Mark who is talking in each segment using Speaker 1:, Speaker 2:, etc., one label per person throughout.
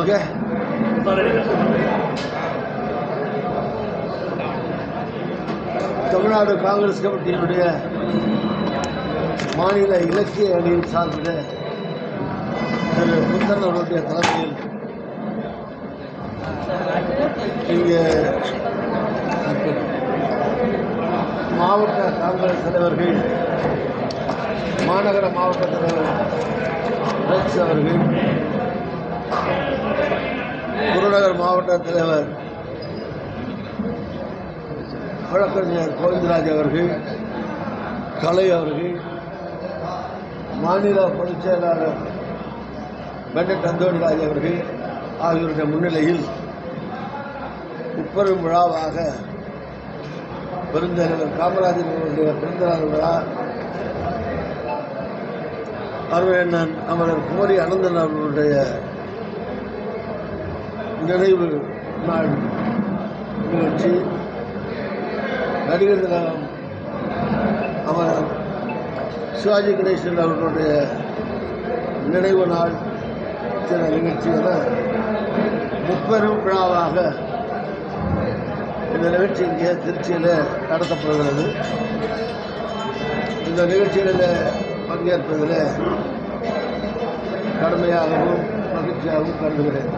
Speaker 1: Okay. Tamil Nadu Congress கமிட்டியினுடைய மாநில இலக்கிய அணியின் சார்பில் திரு புத்தன் அவருடைய தலைமையில் இங்கே மாவட்ட காங்கிரஸ் தலைவர்கள் மாநகர மாவட்ட தலைவர் அவர்கள் குருநகர் மாவட்ட தலைவர் வழக்கறிஞர் கோவிந்தராஜ் அவர்கள் கலை அவர்கள் மாநில பொதுச் செயலாளர் பென்னட் அந்தோணிராஜ் அவர்கள் ஆகியோருடைய முன்னிலையில் முப்பெரும் விழாவாக பெருந்தலைவர் காமராஜர் அவருடைய பிறந்தநாள் விழா அருமையண்ணன் அமரர் குமரி அனந்தன் அவர்களுடைய நினைவு நாள் நிகழ்ச்சி. நடிகர் தினம் அவர் சிவாஜி கணேசன் அவர்களுடைய நினைவு நாள் சில நிகழ்ச்சிகளை முப்பெரும் விழாவாக இந்த நிகழ்ச்சி இங்கே திருச்சியில் நடத்தப்படுகிறது. இந்த நிகழ்ச்சிகளில் பங்கேற்பதில் கடுமையாகவும் மகிழ்ச்சியாகவும் கருதுகிறேன்.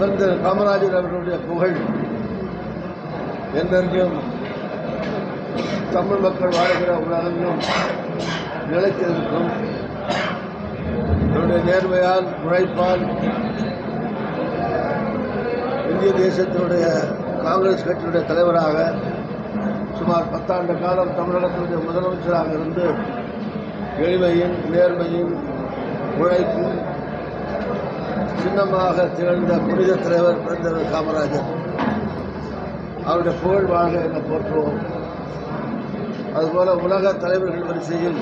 Speaker 1: பிறந்த காமராஜர் அவர்களுடைய புகழ் என்றென்றும் தமிழ் மக்கள் வாழ்கிற உலகெங்கும் நிலைத்திருக்கும். அவருடைய நேர்மையால் உழைப்பால் இந்திய தேசத்தினுடைய காங்கிரஸ் கட்சியுடைய தலைவராக சுமார் பத்தாண்டு காலம் தமிழகத்தினுடைய முதலமைச்சராக இருந்து எளிமையின் நேர்மையின் உழைப்பும் சின்னமாக திகழ்ந்த புனித தலைவர் பிறந்தவர் காமராஜர். அவருடைய புகழ் வாழ்க என போற்றுவோம்? அதுபோல உலக தலைவர்கள் வரிசையில்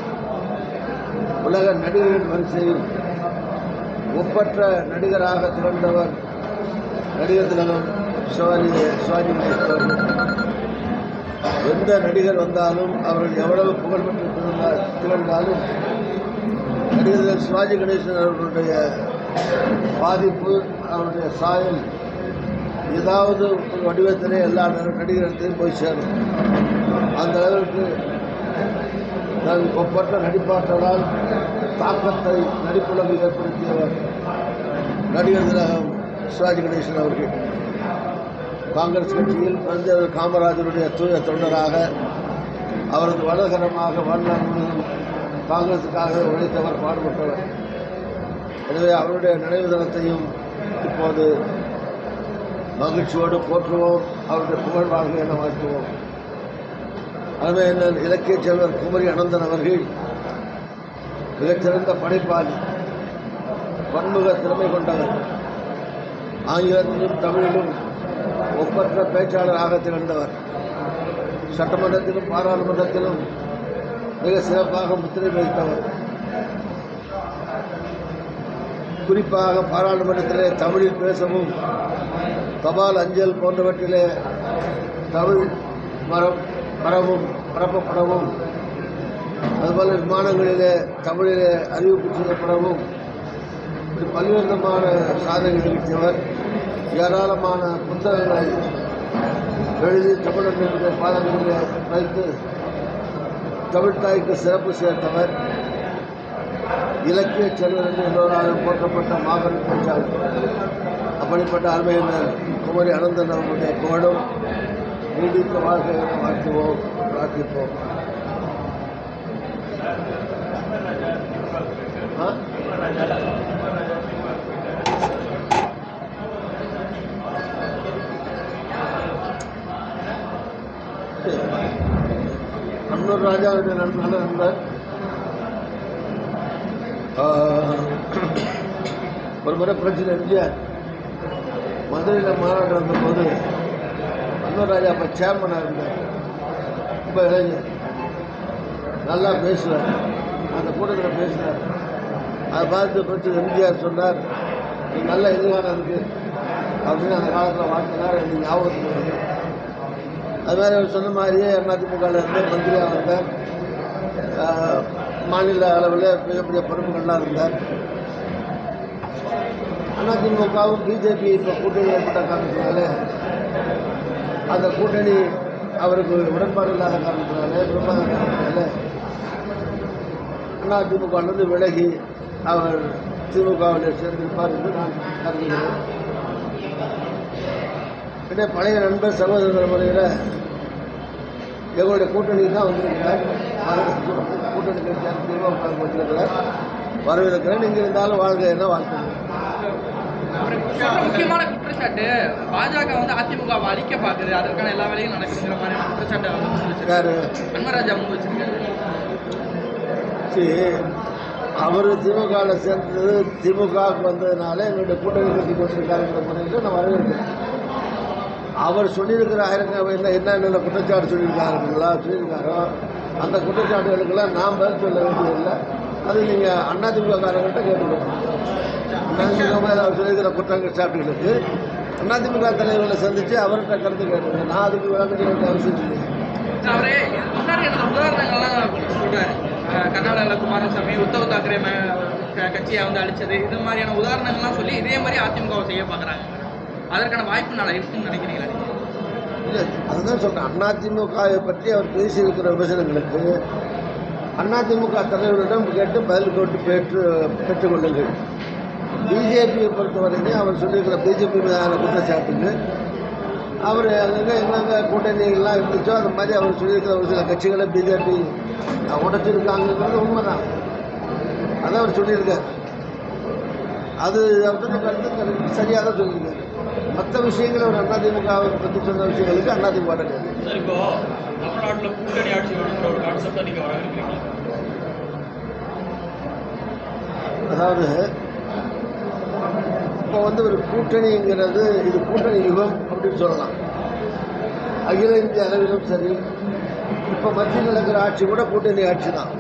Speaker 1: உலக நடிகர்கள் வரிசையில் ஒப்பற்ற நடிகராக திகழ்ந்தவர் நடிகர் திலகம் சிவாஜி சிவாஜி அவர்கள். எந்த நடிகர் வந்தாலும் அவர்கள் எவ்வளவு புகழ்பெற்று திகழ்ந்தாலும் நடிகர் சிவாஜி கணேசன் அவர்களுடைய பாதிப்பு அவருடைய சாயல் ஏதாவது வடிவத்திலே எல்லா நடிகர்களையும் போய் சேரும். அந்த அளவிற்கு தன் ஒப்பற்ற நடிப்பாற்றலால் தாக்கத்தை நடிப்புலகில் ஏற்படுத்தியவர் நடிகர் திலகம் சிவாஜி கணேசன் அவர்கள். காங்கிரஸ் கட்சியில் அவர் காமராஜருடைய தூய தொண்டராக அவரது வலகரமாக வாழ்நாள் முழுவதும் காங்கிரஸுக்காக உழைத்தவர் பாடுபட்டவர். எனவே அவருடைய நினைவு தினத்தையும் இப்போது மகிழ்ச்சியோடு போற்றுவோம். அவருடைய புகழ் வாழ்க என வாழ்த்துவோம். எனவே என்ன இலக்கிய செல்வர் குமரி அனந்தன் அவர்கள் மிகச்சிறந்த படைப்பாளி பன்முக திறமை கொண்டவர். ஆங்கிலத்திலும் தமிழிலும் ஒப்பற்ற பேச்சாளராக திகழ்ந்தவர். சட்டமன்றத்திலும் பாராளுமன்றத்திலும் மிக சிறப்பாக முத்திரை வைத்தவர் குறிப்பாக பாராளுமன்றத்திலே தமிழில் பேசவும் தபால் அஞ்சல் போன்றவற்றிலே தமிழ் மரம் பரவும் பரப்பப்படவும் அதுபோல விமானங்களிலே தமிழிலே அறிவிப்பு செய்யப்படவும் இப்படி பல்வேறு விதமான சாதனை நிகழ்த்தியவர் ஏராளமான புத்தகங்களை எழுதி தமிழர்களுடைய பாதங்களிலே வைத்து தமிழ்தாய்க்கு சிறப்பு சேர்த்தவர். இலக்கிய செல்வர் என்று எல்லோராக போற்றப்பட்ட மாபெரும் பேச்சாளர். அப்படிப்பட்ட அருமையினர் குமரி அனந்தன் அவர்களுடைய புகழும் நீடித்த வாழ்க்கையை வாழ்த்துவோம் பிரார்த்திப்போம். அன்னூர் ராஜாவுடைய நண்பர்கள் நண்பர் ஒரு முறை பிரச்சனை எம்ஜிஆர் மதுரையில் மாநாடு இருந்தபோது அன்னூர் ராஜா அப்போ சேர்மனாக இருந்தார். ரொம்ப இளைஞர். நல்லா பேசுவார் அந்த கூட்டத்தில் பேசினார் அதை பார்த்து பிரச்சனை எம்ஜிஆர் சொன்னார் நீ நல்ல எதிர்காலம் இருக்கு. அப்படின்னு அந்த காலத்தில் வாழ்த்தினார். எனக்கு ஞாபகத்துக்கு வருது. அது மாதிரி அவர் சொன்ன மாதிரியே அதிமுகவில் இருந்து மந்திரியாக வந்தார். மாநில அளவில் மிகப்பெரிய பொறுப்புகள்லாம் இருந்தார் அதிமுகவும் பிஜேபி இப்போ கூட்டணி ஏற்பட்ட காரணத்தினால அந்த கூட்டணி அவருக்கு உடன்பாடு இல்லாத காரணத்தினால விரும்பாத காரணத்தினால அதிமுகவிலிருந்து விலகி அவர் திமுகவில் சேர்ந்திருப்பார் என்று நான் கருதுகிறேன். பழைய நண்பர் சகோதர முறையில் எங்களுடைய கூட்டணி தான் வரவேற்கிறோம். கூட்டணி கட்சியாக திமுக வந்திருக்கிறார் வரவேற்கிறேன். நீங்கள் இருந்தாலும் வாழ்க என்ன வாழ்க்கை?
Speaker 2: முக்கியமான குற்றச்சாட்டு பாஜக வந்து அதிமுக அழிக்க பாக்குது அதற்கான எல்லா வேலையும் நடக்குதுங்கிற மாதிரியான குற்றச்சாட்டை வச்சிருக்காரு.
Speaker 1: யாரு?
Speaker 2: அன்வராஜா முன் வச்சிருக்காரு.
Speaker 1: சரி. அவர் திமுகவில் சேர்ந்தது திமுகவுக்கு வந்ததுனால என்னுடைய கூட்டணி கட்சிக்கு வந்திருக்காருங்கிற முறையில் நான் வரவேற்கிறேன். அவர் சொல்லியிருக்கிற ஆயிரங்க என்ன என்னென்ன குற்றச்சாட்டு சொல்லியிருக்காருங்களா சொல்லியிருக்காரோ அந்த குற்றச்சாட்டுகளுக்கெல்லாம் நாம் பதில் சொல்ல வேண்டியதில்லை. அது நீங்கள் அதிமுககாரங்கள்ட்ட கேட்டுக்கணும் அதிமுக அவர் சொல்லியிருக்கிற குற்றச்சாட்டுகளுக்கு அதிமுக தலைவர்களை சந்தித்து அவர்கிட்ட கருத்து கேட்டுங்க நான் அதுக்கு வேண்டிய அவசியம் இல்லை.
Speaker 2: அவரே முன்னாடி உதாரணங்கள்லாம் சொல்றாரு. அஹ் கர்நாடகாவில் குமாரசாமி உத்தவ் தாக்கரே கட்சியை வந்து அழிச்சது இது மாதிரியான உதாரணங்கள்லாம் சொல்லி இதே மாதிரி அதிமுகவை செய்ய பார்க்குறாங்க. அதற்கான வாய்ப்பு நாளை இருக்குன்னு நினைக்கிறீங்களா
Speaker 1: இல்லை அதுதான் சொல்கிறேன் அதிமுகவை பற்றி அவர் பேசியிருக்கிற விமர்சனங்களுக்கு அதிமுக தலைவரிடம் கேட்டு பதில் கொண்டு பெற்று பெற்றுக்கொள்ளுங்கள் பிஜேபியை பொறுத்தவரைக்கும் அவர் சொல்லியிருக்கிற பிஜேபி மீதான குற்றச்சாட்டுக்கு அவர் அங்கங்கே எங்கெங்கே கூட்டணிகள்லாம் இருந்துச்சோ அந்த மாதிரி அவர் சொல்லியிருக்கிற ஒரு சில கட்சிகளை பிஜேபி உடைச்சிருக்காங்கிறது உண்மைதான். அதை அவர் சொல்லியிருக்கார். அது அவர் சொன்ன கருத்து சரியாக தான் சொல்லியிருக்காரு. மற்ற விஷயங்களை அவர் அதிமுகவை பற்றி சொன்ன விஷயங்களுக்கு அதிமுக கிடையாது
Speaker 3: இப்போ தமிழ்நாட்டில் கூட்டணி ஆட்சி வேணுங்கிற ஒரு கான்செப்டை நீங்கள் வரவேற்கிறீங்க
Speaker 1: அதாவது இப்போ வந்து ஒரு கூட்டணிங்கிறது இது கூட்டணி யுகம் அப்படின்னு சொல்லலாம். அகில இந்திய அளவிலும் சரி இப்போ மத்தியில் நடக்கிற ஆட்சி கூட கூட்டணி ஆட்சி தான்.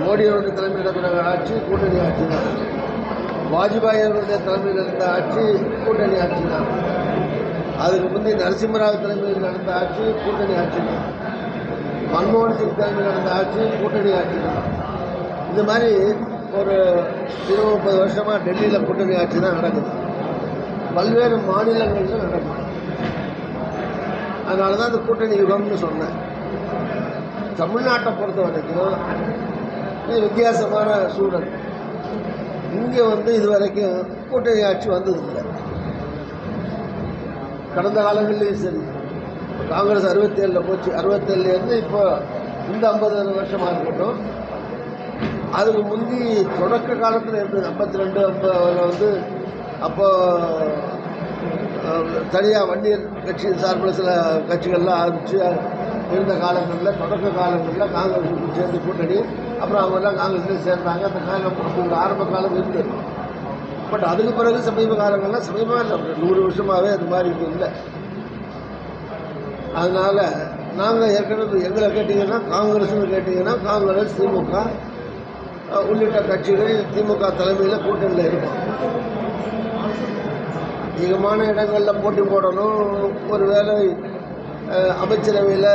Speaker 1: மோடி அவருடைய தலைமையில் நடக்கிற ஆட்சி கூட்டணி ஆட்சி தான். வாஜ்பாய் அவருடைய தலைமையில் நடந்த ஆட்சி கூட்டணி ஆட்சி தான். அதுக்கு முந்தைய நரசிம்மராவ் தலைமையில் நடந்த ஆட்சி கூட்டணி ஆட்சி தான். மன்மோகன் சிங் தலைமையில் நடந்த ஆட்சி கூட்டணி ஆட்சி தான். இந்த மாதிரி ஒரு இருபது முப்பது வருஷமாக டெல்லியில் கூட்டணி ஆட்சி தான் நடக்குது. பல்வேறு மாநிலங்களிலும் நடக்குது. அதனால தான் அந்த கூட்டணி யுகம்னு சொன்னேன். தமிழ்நாட்டை பொறுத்த வரைக்கும் இது வித்தியாசமான சூழல். இங்கே வந்து இது வரைக்கும் கூட்டணி ஆட்சி வந்ததில்லை. கடந்த காலங்கள்லேயும் சரி காங்கிரஸ் அறுபத்தேழில் போச்சு. அறுபத்தேழுலேருந்து இப்போ இந்த ஐம்பது வருஷமாக இருக்கட்டும் அதுக்கு முந்தி தொடக்க காலத்தில் இருந்தது ஐம்பத்தி ரெண்டு ஐம்பதில் வந்து அப்போ தனியாக வன்னியர் கட்சி சார்பில் சில கட்சிகள்லாம் ஆரம்பித்து இருந்த காலங்களில் தொடக்க காலங்களில் காங்கிரஸ் சேர்ந்து கூட்டணி அப்புறம் அவங்கெல்லாம் காங்கிரஸ்லேயே சேர்ந்தாங்க. அந்த காலம் அப்படி ஆரம்ப காலம் இருந்து. பட் அதுக்கு பிறகு சமீப காலங்கள்லாம் சமீபமாக இல்லை. நூறு வருஷமாகவே அது மாதிரி இப்போ இல்லை. அதனால் நாங்கள் ஏற்கனவே எங்களை கேட்டிங்கன்னா காங்கிரஸ்னு கேட்டிங்கன்னா காங்கிரஸ் திமுக உள்ளிட்ட கட்சிகள் திமுக தலைமையில் கூட்டணியில் இருக்கும். அதிகமான இடங்களில் போட்டி போடணும். ஒருவேளை அஹ், அமைச்சரவையில்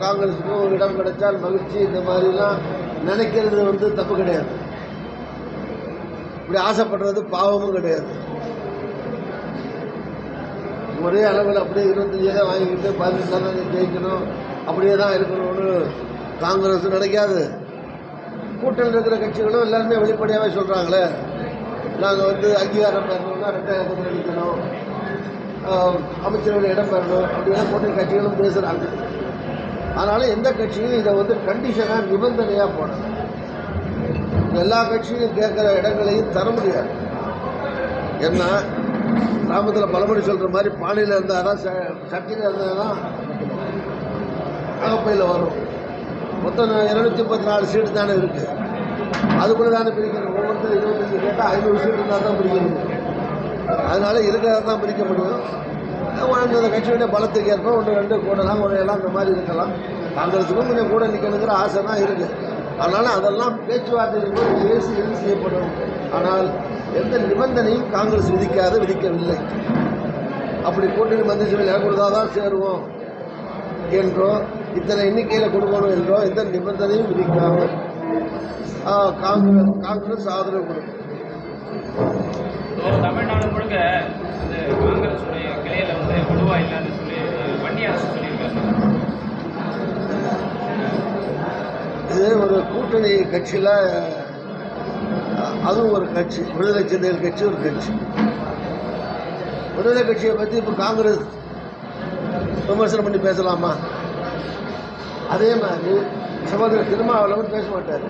Speaker 1: காங்கிரஸுக்கும் இடம் கிடைச்சால் மகிழ்ச்சி இந்த மாதிரிலாம் நினைக்கிறது வந்து தப்பு கிடையாது. இப்படி ஆசைப்படுறது பாவமும் கிடையாது. ஒரே அளவில் அப்படியே இருபத்தஞ்சு தான் வாங்கிக்கிட்டு பதினஞ்சு தான் ஜெயிக்கணும் அப்படியே தான் இருக்கணும்னு காங்கிரஸ் நினைக்காது. கூட்டணியில் இருக்கிற கட்சிகளும் எல்லாருமே வெளிப்படையாகவே சொல்கிறாங்களே நாங்கள் வந்து அங்கீகாரம் பெறணும்னா ரெண்டாயிரத்தில் அடிக்கணும் அமைச்சர்கள் இடம் பெறணும் அப்படின்னா கூட்டணி கட்சிகளும் பேசுகிறாங்க அதனால் எந்த கட்சியும் இதை வந்து கண்டிஷனாக நிபந்தனையாக போடணும். எல்லா கட்சியும் கேட்குற இடங்களையும் தர முடியாது. ஏன்னா கிராமத்தில் பழமொழி சொல்கிற மாதிரி பானையில் இருந்தால் தான் சட்டியில் இருந்தால் தான் அகப்பையில் வரும். மொத்தம் இருநூத்தி முப்பத்தி நாலு சீட்டு தானே இருக்குது அதுக்குள்ளே தானே பிரிக்கணும். ஒவ்வொருத்தரும் இருபத்தஞ்சி கேட்டால் ஐநூறு சீட்டு இருந்தால் தான் பிரிக்கணும். அதனால் இருக்கிறத தான் பிரிக்க முடியும் ஒன்று அந்த கட்சியுடைய பலத்துக்கு ஏற்ப ஒன்று ரெண்டு கூடலாம் குறையலாம் இந்த மாதிரி இருக்கலாம். காங்கிரஸுக்கும் கொஞ்சம் கூட நிற்கணுங்கிற ஆசை தான் இருக்குது அதனால் அதெல்லாம் பேச்சுவார்த்தையின் போது பேசி இது செய்யப்படும். ஆனால் எந்த நிபந்தனையும் காங்கிரஸ் விதிக்காத விதிக்கவில்லை. அப்படி கூட்டணி மந்திரி சபையில் கொடுத்தா தான் சேருவோம் என்றோ இத்தனை எண்ணிக்கையில் கொடுக்கணும் என்றோ எந்த நிபந்தனையும் விதிக்காமல் காங்கிரஸ் காங்கிரஸ் ஆதரவு கொடுக்கும்.
Speaker 3: தமிழ்நாடு முழுக்க காங்கிரஸ் வந்து இல்லைன்னு சொல்லி வன்னி அரசு சொல்லியிருக்காங்க
Speaker 1: இது ஒரு கூட்டணி கட்சியில் அதுவும் ஒரு கட்சி விடுதலை சிந்தைகள் கட்சி ஒரு கட்சி. விடுதலை கட்சியை பற்றி இப்போ காங்கிரஸ் விமர்சனம் பண்ணி பேசலாமா? அதே மாதிரி சகோதரர் திருமாவளவன் பேச மாட்டார்.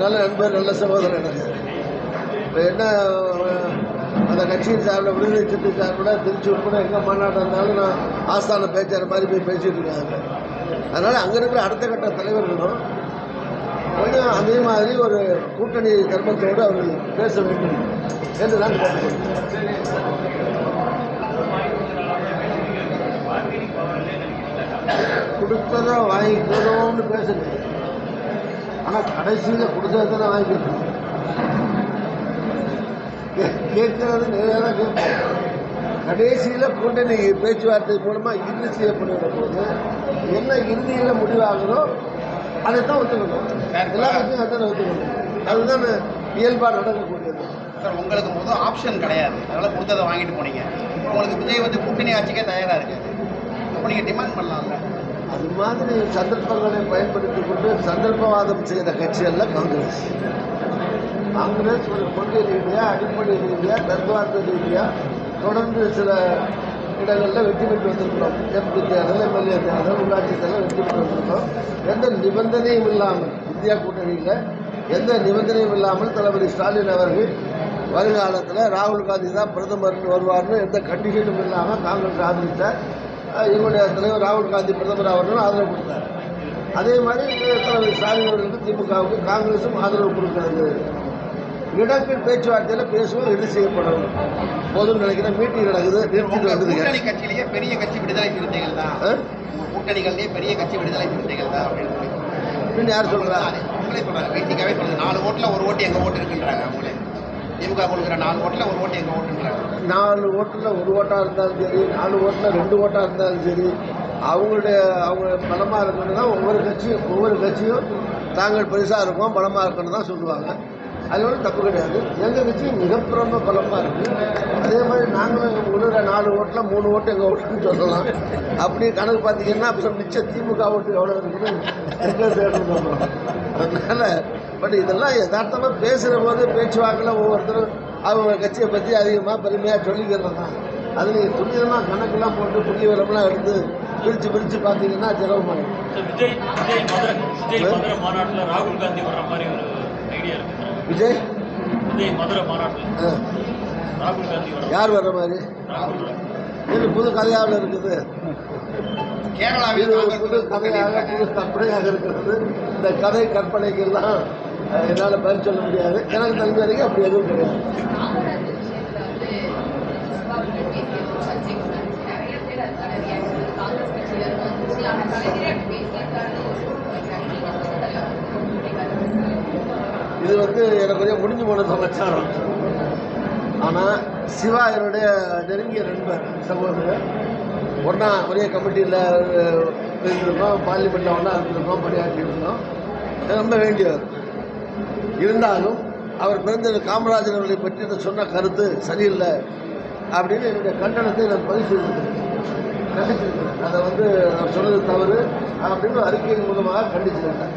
Speaker 1: நல்ல நண்பர் நல்ல சகோதரர் எனக்கு. இப்போ என்ன அந்த கட்சியின் சார்பில் விடுதலை சிறுத்தை சார்பில் திருச்சி உட்பட எங்கே மாநாட்டம் இருந்தாலும் நான் ஆஸ்தான பேச்சாளர் மாதிரி போய் பேசிகிட்டு இருக்காங்க. அதனால் அங்கே இருக்கிற அடுத்த கட்ட தலைவர்களும் கொஞ்சம் அதே மாதிரி ஒரு கூட்டணி தர்மத்தோடு அவர்கள் பேச வேண்டும் என்று நான் கேட்டுக்கொள்கிறேன். கொடுத்ததை வாங்கிக்கணும்னு பேசுகிறேன் ஆனால் கடைசியில் கொடுத்ததை தான் வாங்கிக்கணும் கேட்கறது நிறைய தான் கேட்போம். கடைசியில் கூட்டணி பேச்சுவார்த்தை மூலமாக இறுதி செய்யப்படுகிற போது என்ன இறுதியில் முடிவாகுதோ அதை தான் ஒத்துக்கணும். எல்லா கட்சியும் அதான் ஒத்துக்கணும். அதுதான் இயல்பாக நடக்கக்கூடியது.
Speaker 4: சார் உங்களுக்கு முதல் ஆப்ஷன் கிடையாது. அதனால கொடுத்ததை வாங்கிட்டு போனீங்க. உங்களுக்கு விஜய் வந்து கூட்டணி ஆட்சிக்கே தயாராக இருக்காது அப்போ நீங்கள் டிமாண்ட் பண்ணலாம்ல.
Speaker 1: அது மாதிரி சந்தர்ப்பங்களை பயன்படுத்தி கொண்டு சந்தர்ப்பவாதம் செய்கிற கட்சி அல்ல காங்கிரஸ். காங்கிரஸ் ஒரு கொள்கை ரீதியாக அடிப்படை ரீதியாக தத்துவார்த்த ரீதியாக தொடர்ந்து சில இடங்களில் வெற்றி பெற்று வந்திருக்கிறோம். எம்பி தேர்தல் எம்எல்ஏ தேர்தல் உள்ளாட்சி தேர்தல் வெற்றி பெற்று வந்திருக்கிறோம். எந்த நிபந்தனையும் இல்லாமல் இந்தியா கூட்டணியில் எந்த நிபந்தனையும் இல்லாமல் தளபதி ஸ்டாலின் அவர்கள் வருங்காலத்தில் ராகுல் காந்தி தான் பிரதமர் வருவார்னு எந்த கண்டிஷனும் இல்லாமல் காங்கிரஸ் ஆதரித்தார் இவருடைய தலைவர் ராகுல் காந்தி பிரதமர் அவர்களும் ஆதரவு கொடுத்தார். அதே மாதிரி தளபதி தலைவர் ஸ்டாலின் அவர்களுக்கு திமுகவுக்கு காங்கிரஸும் ஆதரவு கொடுக்கிறது. இடங்கள் பேச்சுவார்த்தையில் பேசுவோம் இது செய்யப்படும் போதும் நினைக்கிறேன் மீட்டிங் நடக்குது
Speaker 4: உங்க கூட்டணி கட்சியிலேயே பெரிய கட்சி விடுதலை சிறுத்தைகள் தான். கூட்டணிகள்லேயே பெரிய கட்சி விடுதலை சிறுத்தைகள் தான் அப்படின்னு
Speaker 1: யார் சொல்கிறா
Speaker 4: அவங்களே சொல்றாங்க பேசிக்காவே சொல்லுது நாலு ஓட்டுல ஒரு ஓட்டு எங்க ஓட்டு இருக்குன்றாங்க அவங்களே திமுக கொடுக்குற நாலு ஓட்டுல ஒரு ஓட்டு எங்க ஓட்டுன்றாங்க.
Speaker 1: நாலு ஓட்டில் ஒரு ஓட்டாக இருந்தாலும் சரி நாலு ஓட்டில் ரெண்டு ஓட்டாக இருந்தாலும் சரி அவங்களுடைய அவங்க பலமாக இருக்கணும் தான் ஒவ்வொரு கட்சியும் ஒவ்வொரு கட்சியும் தாங்கள் பெருசாக இருக்கோம் பலமாக இருக்கணும் தான் சொல்லுவாங்க. அது ஒன்றும் தப்பு கிடையாது. எங்கள் கட்சி மிகப்பிரம பலமாக இருக்குது அதே மாதிரி நாங்களும் விழுற நாலு ஓட்டில் மூணு ஓட்டு எங்கள் ஓட்டுன்னு சொல்லலாம். அப்படி கணக்கு பார்த்தீங்கன்னா அப்புறம் மிச்ச திமுக ஓட்டு எவ்வளோ இருக்குன்னு எங்கே தேடணும் அதனால் பட் இதெல்லாம் யதார்த்தமாக பேசுகிற போது பேச்சுவாக்கில் ஒவ்வொருத்தரும் அவங்க கட்சியை பற்றி அதிகமாக பெருமையாக சொல்லிக்கிறது தான் அது நீங்கள் துணிதமாக கணக்கெல்லாம் போட்டு புதிய விவரம்லாம் எடுத்து பிரித்து பிரித்து பார்த்தீங்கன்னா சிரமமாகும்
Speaker 3: சார் விஜய்?
Speaker 1: யார் வர்ற மாதிரி? இது புது கதையாக இருக்குது.
Speaker 4: கேரளாவில்
Speaker 1: புது கதையாக. புது கற்பனையாக இருக்கிறது. இந்த கதை கற்பனைக்கெல்லாம் என்னால் பதில் சொல்ல முடியாது. எனக்கு தெரிஞ்ச வரைக்கும் அப்படி எதுவும் கிடையாது இது வந்து எனக்கு கொஞ்சம் முடிஞ்சு போன சமாச்சாரம் ஆனால் சிவா என்னுடைய நெருங்கிய நண்பர் சகோதரர். ஒன்றா ஒரே கமிட்டியில் இருந்திருக்கோம் பார்லிமெண்ட்டில் ஒன்றா இருந்திருக்கோம் பணியாற்றி இருந்தோம். ரொம்ப வேண்டியவர். இருந்தாலும் அவர் பிறந்த காமராஜர் அவர்களை பற்றி நான் சொன்ன கருத்து சரியில்லை அப்படின்னு என்னுடைய கண்டனத்தை நான் பதிவு செய்திருக்கிறேன் கண்டிச்சிருக்கிறேன். அதை வந்து நான் சொன்னது தவறு. அப்படின்னு அறிக்கையின் மூலமாக கண்டிச்சிருக்கேன்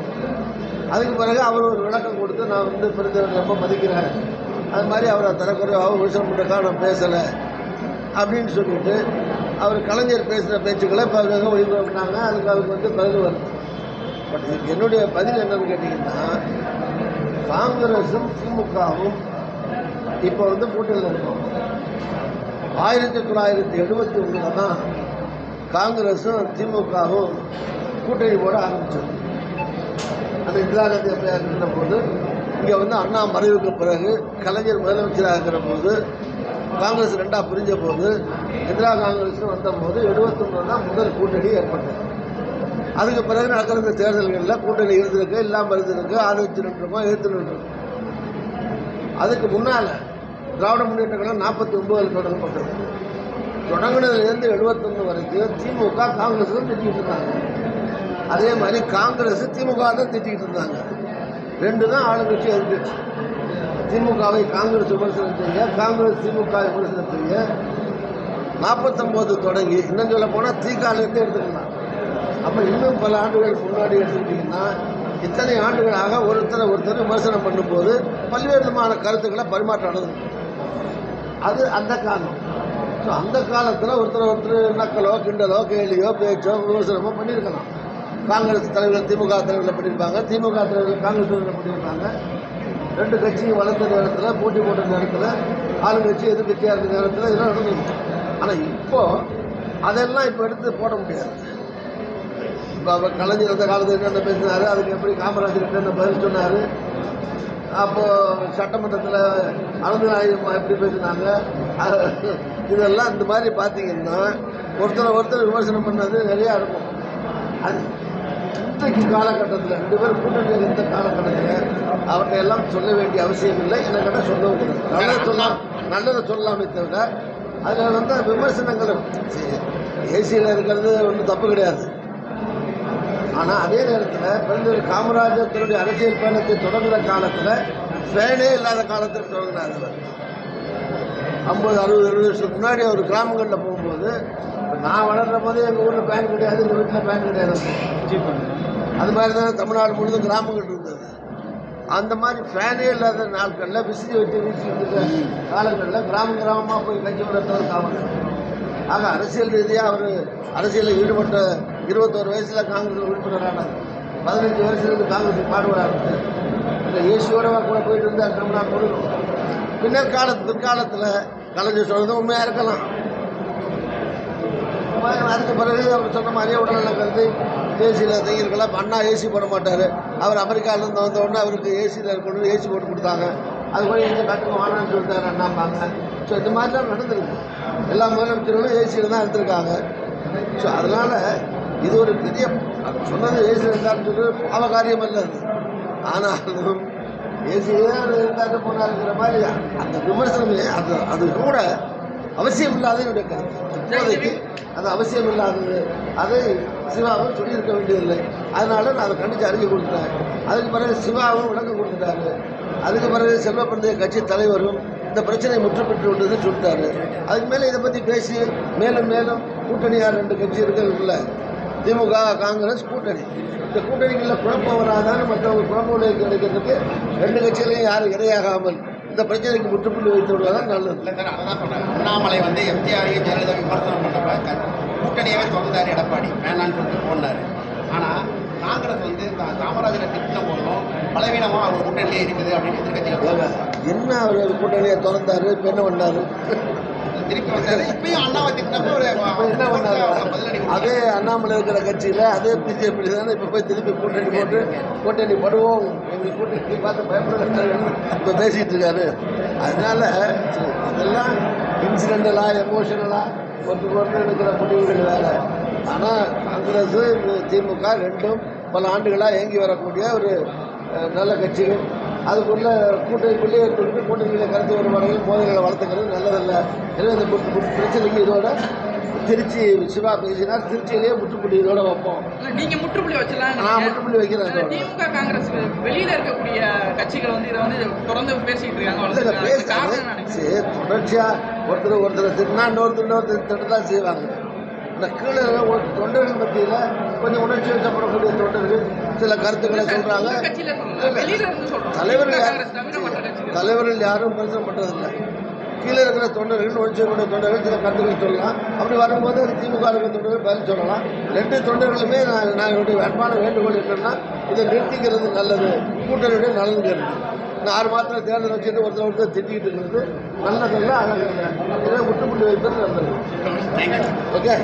Speaker 1: அதுக்கு பிறகு அவர் ஒரு விளக்கம் கொடுத்து நான் வந்து பெருந்தவர் ரொம்ப மதிக்கிறேன்? அது மாதிரி அவரை தரக்குறைவாகவும் விமர்சனம் பண்ணுறக்கா நான் பேசலை அப்படின்னு சொல்லிட்டு அவர் கலைஞர் பேசுகிற பேச்சுக்களை இப்போ அவங்க ஒளிபரப்புனாங்க அதுக்கு அவருக்கு வந்து பதில் வருது பட் இதுக்கு என்னுடைய பதில் என்னன்னு கேட்டிங்கன்னா காங்கிரஸும் திமுகவும் இப்போ வந்து கூட்டணியில் இருக்கோம். ஆயிரத்தி தொள்ளாயிரத்தி எழுபத்தி ஒன்றில் தான் காங்கிரஸும் திமுகவும் கூட்டணி போட ஆரம்பித்தது அந்த இந்திரா காந்தி அப்படியாக இருக்கிற போது இங்கே வந்து அண்ணா மறைவுக்கு பிறகு கலைஞர் முதலமைச்சராக இருக்கிற போது காங்கிரஸ் ரெண்டாக பிரிஞ்ச போது இந்திரா காங்கிரஸ் வந்த போது எழுபத்தொன்று தான் முதல் கூட்டணி ஏற்பட்டது. அதுக்கு பிறகு நடக்கிற இந்த தேர்தல்களில் கூட்டணி இருந்திருக்கு இல்லாமல் இருந்திருக்கு ஆதரிச்சு நின்றுருக்கோம் எதிர்த்து நின்றுருக்கோம் அதுக்கு முன்னால் திராவிட முன்னேற்ற கழகம் நாற்பத்தி ஒன்பதில் தொடங்கப்பட்டது. தொடங்கினதுலேருந்து எழுபத்தொன்று வரைக்கும் திமுக காங்கிரஸ் தான் திட்டிகிட்டு இருந்தாங்க. அதே மாதிரி காங்கிரஸ் திமுக தான் திட்டிகிட்டு இருந்தாங்க. ரெண்டு தான் ஆளுங்கட்சி எதிர்கட்சி திமுகவை காங்கிரஸ் விமர்சனம் செய்ய காங்கிரஸ் திமுக விமர்சனம் செய்ய நாற்பத்தொம்போது தொடங்கி இன்னும் சொல்ல போனால் தீக்காலேருந்து எடுத்துக்கலாம். அப்போ இன்னும் பல ஆண்டுகள் முன்னாடி எடுத்துக்கிட்டிங்கன்னா இத்தனை ஆண்டுகளாக ஒருத்தரை ஒருத்தர் விமர்சனம் பண்ணும்போது பல்வேறு விதமான கருத்துக்களை பரிமாற்றம் நடந்தது. அது அந்த காலம். ஸோ அந்த காலத்தில் ஒருத்தர் ஒருத்தர் நக்கலோ கிண்டலோ கேலியோ பேச்சோ விமர்சனமோ பண்ணியிருக்கலாம். காங்கிரஸ் தலைவர்கள் திமுக தலைவர்கள் பண்ணியிருப்பாங்க திமுக தலைவர்கள் காங்கிரஸ் தலைவர்கள் பண்ணியிருப்பாங்க. ரெண்டு கட்சியும் வளர்ந்த நேரத்தில் போட்டி போட்ட நேரத்தில் ஆளுங்கட்சி எதிர்கட்சியாக இருந்த நேரத்தில் இதெல்லாம் நடந்துருக்கு ஆனால் இப்போ அதெல்லாம் இப்போ எடுத்து போட முடியாது. இப்போ அவர் கலைஞர் அந்த காலத்தில் என்னென்ன பேசினார்? அதுக்கு எப்படி காமராஜர் என்னென்ன பதில் சொன்னார்? அப்போது சட்டமன்றத்தில் அனந்தநாயகம் எப்படி பேசினாங்க? இதெல்லாம் இந்த மாதிரி பார்த்தீங்கன்னா ஒருத்தரை ஒருத்தர் விமர்சனம் பண்ணது நிறையா இருக்கும். அது இன்றைக்கு காலகட்டத்தில் ரெண்டு பேரும் கூட்டணியில் இந்த காலகட்டத்தில் அவர்கிட்ட எல்லாம் சொல்ல வேண்டிய அவசியம் இல்லை. என்ன கேட்டால் சொல்லவும் கூடாது. நல்லதை சொல்லலாம். நல்லதை சொல்லலாமே தவிர அதில் வந்து விமர்சனங்கள் ஏசியில் இருக்கிறது ஒன்றும் தப்பு கிடையாது. ஆனால் அதே நேரத்தில் பெருந்தூர் காமராஜர் தன்னுடைய அரசியல் பயணத்தை தொடங்குகிற காலத்தில் ஃபேனே இல்லாத காலத்தில் தொடங்கினார் அவர். ஐம்பது அறுபது எழுபது வருஷத்துக்கு முன்னாடி அவர் கிராமங்களில் போகும்போது நான் வளர்கிற போது எங்கள் ஊரில் பேன் கிடையாது எங்கள் வீட்டில் பேன் கிடையாது. அது மாதிரி தான் தமிழ்நாடு முழுதும் கிராமங்கள் இருந்தது. அந்த மாதிரி ஃபேனே இல்லாத நாட்களில் விசிறி வச்சு வீசி இருக்க காலங்களில் கிராம கிராமமாக போய் கட்சி வளர்த்தவர் காமராஜர் ஆக அரசியல் ரீதியாக அவர் அரசியலில் ஈடுபட்ட இருபத்தோரு வயசில் காங்கிரஸ் உறுப்பினரானார் பதினஞ்சு வயசுலேருந்து காங்கிரஸ் பாடுவார் இந்த ஏசியோட கூட போயிட்டு இருந்தார் தமிழ்நாடு முழுவதும் பின்னர் காலத்து பிற்காலத்தில் கலைஞர் சொல்கிறது உண்மையாக இருக்கலாம். அப்புறம் அதுக்கு பிறகு அவர் சொன்ன மாதிரியே உடல்நல கருதி ஏசியில் தங்கியிருக்கலாம் அண்ணா ஏசி போட மாட்டார். அவர் அமெரிக்காவிலேருந்து வந்த உடனே அவருக்கு ஏசியில் இருக்கணும் ஏசி போட்டு கொடுத்தாங்க. அது கூட எந்த கட்டணம் வாங்கன்னு சொல்லிட்டாரு அண்ணாம்பாங்க ஸோ இந்த மாதிரிலாம் நடந்திருக்கு. எல்லா முதலமைச்சர்களும் ஏசியில் தான் இருந்திருக்காங்க. ஸோ அதனால் இது ஒரு பெரிய சொன்னது இயேசு இருந்தார்ன்றது பாவ காரியம் அல்ல அது. ஆனாலும் ஏசியே இருந்தாரு போனாருங்கிற மாதிரி அந்த விமர்சனம் அது அது கூட அவசியம் இல்லாத என்னுடைய கருத்து. அது அவசியம் இல்லாதது. அதை சிவாவும் சொல்லியிருக்க வேண்டியதில்லை. அதனால நான் அதை கண்டித்து அறிஞ்சு கொடுத்தேன் அதுக்கு பிறகு சிவாவும் விளக்கம் கொடுத்துட்டாரு. அதுக்கு பிறகு செல்வப்பிரந்தைய கட்சி தலைவரும் இந்த பிரச்சனை முற்றுப்பெற்று விட்டதுன்னு சொல்லிட்டாரு. அதுக்கு மேலே இதை பற்றி பேசி மேலும் மேலும் கூட்டணியார் ரெண்டு கட்சி இருக்கிறதுல திமுக காங்கிரஸ் கூட்டணி. இந்த கூட்டணிகளில் குழப்பம் வராதான்னு மற்றவங்க குழப்பம் கிடைக்கிறதுக்கு ரெண்டு கட்சிகளையும் யாரும் இடையாகாமல் இந்த பிரச்சனைக்கு முற்றுப்புள்ளி வைத்து விடுவதுதான் நல்லது.
Speaker 4: அண்ணாமலை வந்து எம்ஜிஆரையும் ஜெயலலிதா விமர்சனம் பண்ணப்ப க- கூட்டணியவே திறந்தாரு எடப்பாடி. வேணான்னு சொல்லிட்டு போனார். ஆனால் காங்கிரஸ் வந்து காமராஜரை திட்டின போதும் பலவீனமாக அவர் கூட்டணியிலே இருக்குது அப்படின்னு எதிர்கட்சிகள்
Speaker 1: ஏங்க, என்ன அவர் கூட்டணியை திறந்தாரு இப்போ என்ன பண்ணாரு
Speaker 4: திருப்பி வந்தாரு. இப்பயும் அண்ணாவை திட்டினப்ப ஒரு
Speaker 1: இப்போ என்ன பண்ணாரு
Speaker 4: பதிலடி
Speaker 1: அதே அண்ணாமலை இருக்கிற கட்சியில் அதே பிஜேபி தானே இப்போ போய் திருப்பி கூட்டணி போட்டு கூட்டணி படுவோம். எங்கள் கூட்டணி பார்த்து பயப்படுறாங்க இப்போ பேசிகிட்டு இருக்காரு. அதனால அதெல்லாம் இன்சிடென்டலாக எமோஷனலாக ஒருத்தர் ஒருத்தர் எடுக்கிற முடிவுகள் வேறு. ஆனால் காங்கிரஸ் திமுக ரெண்டும் பல ஆண்டுகளாக இயங்கி வரக்கூடிய ஒரு நல்ல கட்சிகள். அதுக்குள்ள கூட்டணிக்குள்ளே இருந்துட்டு கூட்டணியில் கருத்து வேறுபாடுகள் மோதல்களை வளர்த்துக்கிறது. நல்லதல்ல. எனவே இந்த பிரச்சனைக்கு இதோட திருச்சி சிவா பேசினார். திருச்சியிலேயே முற்றுப்புள்ளி இதோட வைப்போம்.
Speaker 2: நீங்க முற்றுப்புள்ளி வச்சலாம்
Speaker 1: நான் முற்றுப்புள்ளி வைக்கிறேன்.
Speaker 2: திமுக காங்கிரஸ் வெளியில இருக்கக்கூடிய கட்சிகள் வந்து இதை வந்து தொடர்ந்து பேசிட்டு இருக்காங்க.
Speaker 1: இல்ல,
Speaker 2: வளர்த்துட்டு
Speaker 1: பேச
Speaker 2: இருக்காங்க. காரணம் என்ன நினைக்கிறீங்க?
Speaker 1: சரி தொடர்ச்சியா ஒருத்தர் ஒருத்தர் திட்டினா இன்னொருத்தர் இன்னொருத்தர் திட்டு தான் செய்வாங்க. இந்த கீழே தொண்டர்கள் மத்தியில் கொஞ்சம் உணர்ச்சி வச்சப்படக்கூடிய தொண்டர்கள் சில கருத்துக்களை
Speaker 2: சொல்றோம்.
Speaker 1: தலைவர்கள். தலைவர்கள் யாரும் விமர்சனம் பண்றதில்லை. கீழே இருக்கிற தொண்டர்கள் ஒழிச்சக்கூடிய தொண்டர்கள் சில கருத்துக்கள் சொல்லலாம். அப்படி வரும்போது திமுக இருக்கிற தொண்டர்கள் பதில் சொல்லலாம். ரெண்டு தொண்டர்களுமே நான் நான் என்னுடைய அன்பான வேண்டுகோள் என்னன்னா இதை நிறுத்திக்கிறது நல்லது கூட்டணியுடைய நல்லதுங்கிறது இந்த ஆறு மாதத்தில் தேர்தல் வச்சுட்டு ஒருத்தர் ஒருத்தர் திட்டிக்கிட்டு இருக்கிறது நல்லதல்ல அழகு இல்லை. இதை முட்டுப்புள்ளி வைப்பது நல்லது. ஓகே?